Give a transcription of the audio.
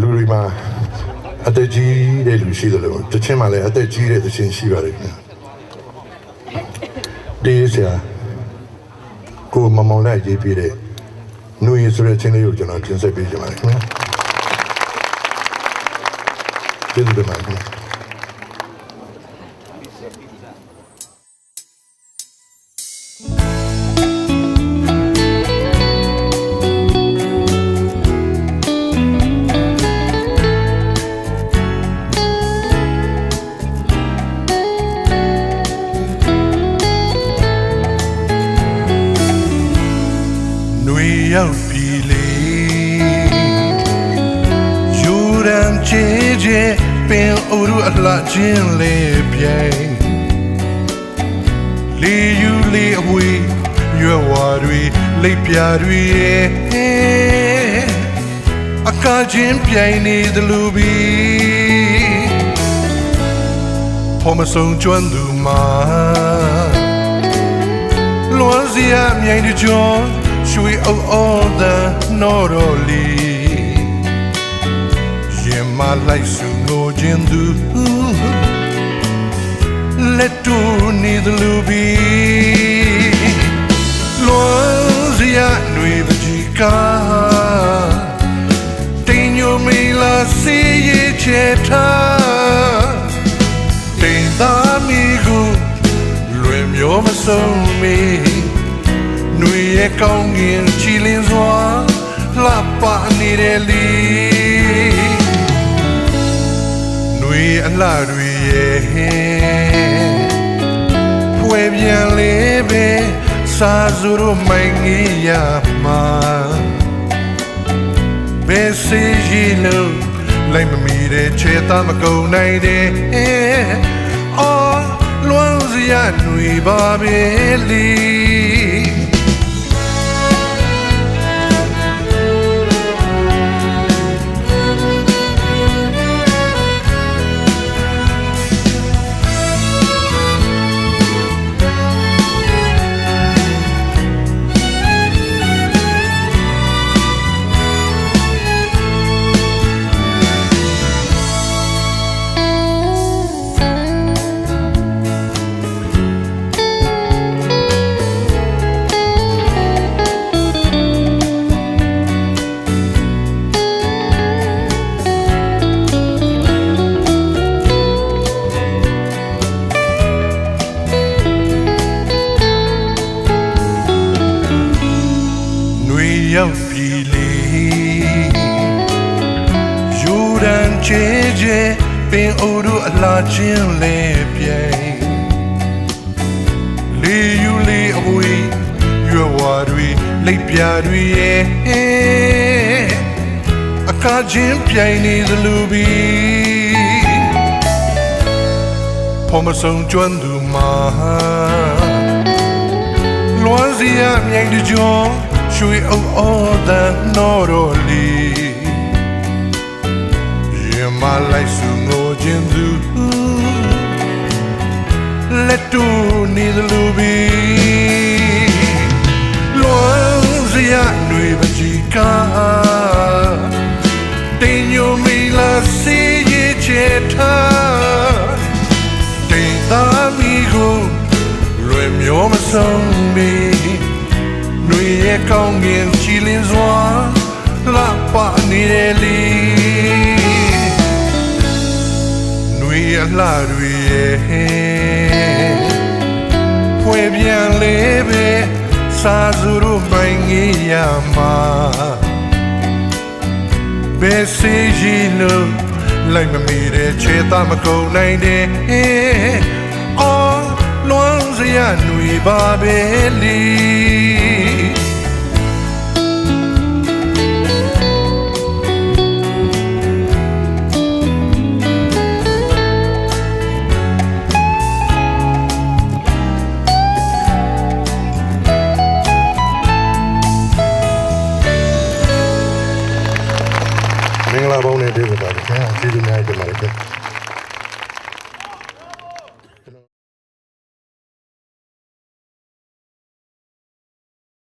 လူတွေမှာအသက်ကြီးတဲ့လူရှိတယ်လို့တချင်းမှာလည်းအသက်ကြီးတဲ့တချင်းရှိပါတယ်ခင်ဗျာတေးစရာကိုမမောင်လိုက်ရေးပြတဲ့နှွေဆိုတဲ့ချင်းလေးကိုကျွန်တော်တင်ဆက်ပေးချင်ပါတယ်ခင်ဗျာကျေးဇူးတင်ပါတယ်ခင်ဗျာ ရောက်ပြီလေယူရန်ချေချေပင်အိုရူအလှချင်းလေးပြိုင်လီယူလီအဝေးရွယ်ဝါတွေလိပ်ပြာတွေရဲ့အကားချင်းပြိုင်နေသလိုပြီဖော်မဆုံးကျွမ်းသူမှာလွန်စရာမြိုင်တကြော ရွှေအုပ်အော်တဲ့နော်တော်လီရင်မလိုက်စုငိုခြင်းသူလက်တူနေသလိုပြီလွန်စရာຫນွေပကြီးကတင်ညိုမီလာစီရဲ့ချေထားတင်သားမီကိုလွင်မျောမဆုံးမီ ຫນွေရဲ့ကောင်းငင်ချီလင်းစွာလှပနေတဲ့လီຫນွေအလှတွေရဲ့ဖွယ်ပြန်လေးပဲစာစုရမိုင်းကြီးရမှာဘယ်စီရီလုံးလိုက်မမီတဲ့ခြေသားမကုန်နိုင်တဲ့အော်လွန်စရာຫນွေပါပဲလီ ရောက်ပြီလေယူရန်ချေချေပင်အိုတို့အလားချင်းလဲပြိုင်လေယူလေအဝေးရွယ်ဝါတွေလိပ်ပြာတွေရဲ့အခါချင်းပြိုင်နေသလိုပြီဖော်မဆုံးကျွမ်းသူမှာလွန်စရာမြိုင်တကြော ရွှေအုပ်အော်တဲ့နော်တော်လီရင်မလိုက်စုငိုခြင်းသူလက်တူနေသလိုပြီလွန်စရာຫນွေပကြီးကတင်ညိုမီလာစီရဲ့ချေထားတင်သားမီကိုလွယ်မျောမဆုံးမီ နှွေရဲ့ကောင်းငင်ချီလင်းစွာလှပနေတဲ့လီနှွေအလှတွေရဲ့ဖွယ်ပြန်လေးပဲစာစုရမိုင်းကြီးရမှာဘယ်စီရီလို့လိုက်မမီတဲ့ခြေသားမကုန်နိုင်တဲ့အော်လွန်စရာຫນွေပါပဲလီ いて。